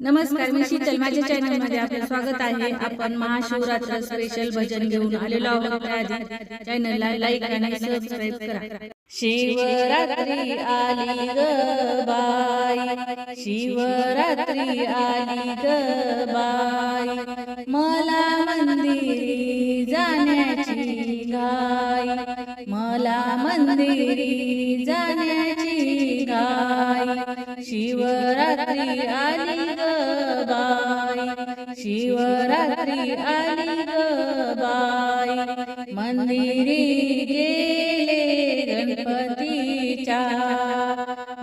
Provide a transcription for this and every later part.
नमस्कार मी शीतल. माझ्या चॅनलमध्ये आपलं स्वागत आहे. आपण महाशिवरात्र स्पेशल भजन घेऊन आलेलो आहोत. चॅनलला लाईक आणि सबस्क्राईब करा. शिवरात्री आली ग बाई. शिवरात्री आली ग बाई. मला मंदिरी जाण्याची घाई. मला मंदिरी जाण्याची घाई. शिवरात्री आली ग बाई. शिवरात्री आली ग बाई. मंदिरी गेले गणपतीच्या.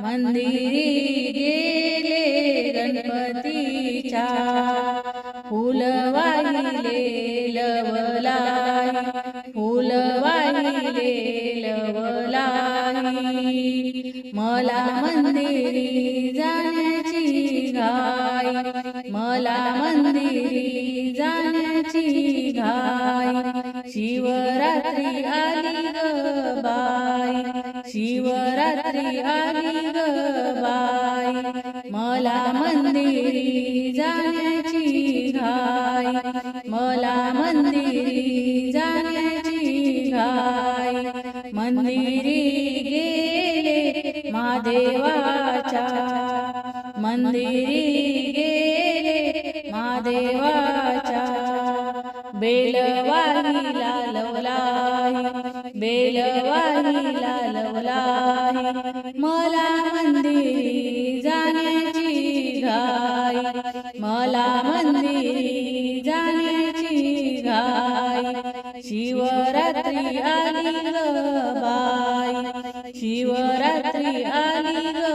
मंदिरी गेले गणपतीच्या. फुल वाहिले लवलाई फुल वाहिले लवलाई मला घाई मला मंदिरी जाण्याची घाई. शिवरात्री आली ग बाई शिवरात्री आली ग बाई. मला मंदिरी जाण्याची घाई मला मंदिरी जाण्याची घाई. मंदिरी गेले महादेवाच्या बेलवाहीला लवलाई बेलवाहीला लवलाई मला मंदिरी जाण्याची घाई मला मंदिरी जाण्याची घाई शिवरात्री आली ग बाई शिवरात्री आली ग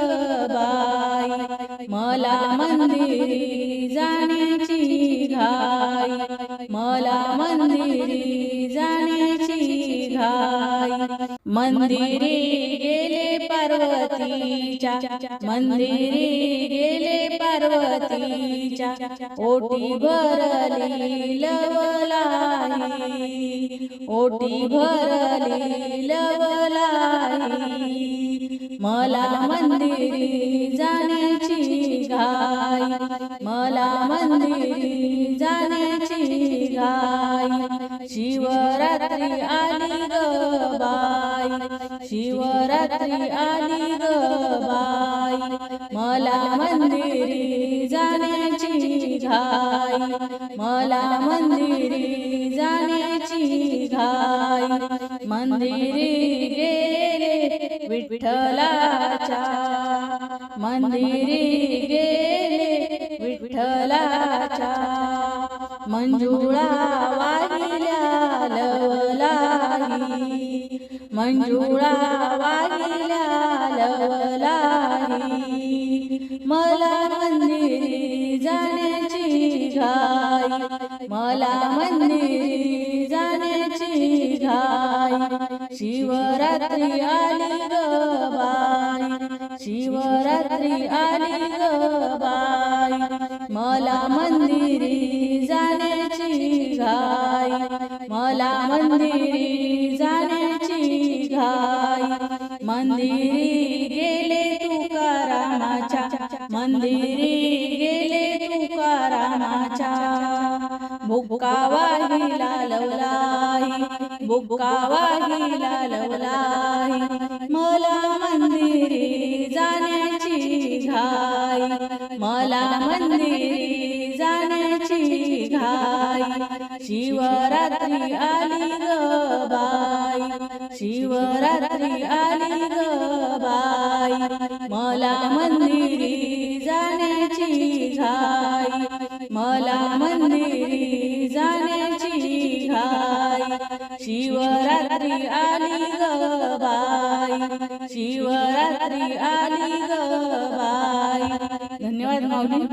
बाई मला मंदिरी जाण्याची घाई मला मंदिरी जाण्याची घाई. मंदिरी गेले पार्वतीच्या. मंदिरी गेले पार्वतीच्या. ओटी भरली लवलाई ओटी भरली लवलाई मला मंदिरी जाण्याची घाई. मला शिवरात्री आली ग बाई. शिवरात्री आली ग बाई. मला मंदिरी जाण्याची घाई. मला मंदिरी जाण्याची घाई. मंदिरी गेले विठ्ठलाच्या. मंदिरी गेले विठ्ठलाच्या. मंजुळा वाहिल्या लवलाई मंजुळा वाहिल्या लवलाई मला मंदिरी जाण्याची घाई. मला मंदिरी जाण्याची घाई. शिवरात्री आली ग बाई. शिवरात्री आली ग बाई. मला मंदिरी जाण्याची घाई. मला मंदिरी जाण्याची घाई. मंदिरी गेले तुकारामाच्या मंदिरी गेले तुकारामाच्या बुक्का वाहिला लवलाई बुक्का वाहिला लवलाई मला मंदिरी मला मंदिरी जाण्याची घाई. शिवरात्री आली ग बाई. शिवरात्री आली ग बाई. मला मंदिरी जाण्याची घाई. मला मंदिरी जाण्याची घाई. शिवरात्री आली ग बाई. शिवरात्री आली ग बाई. 另外，哪里？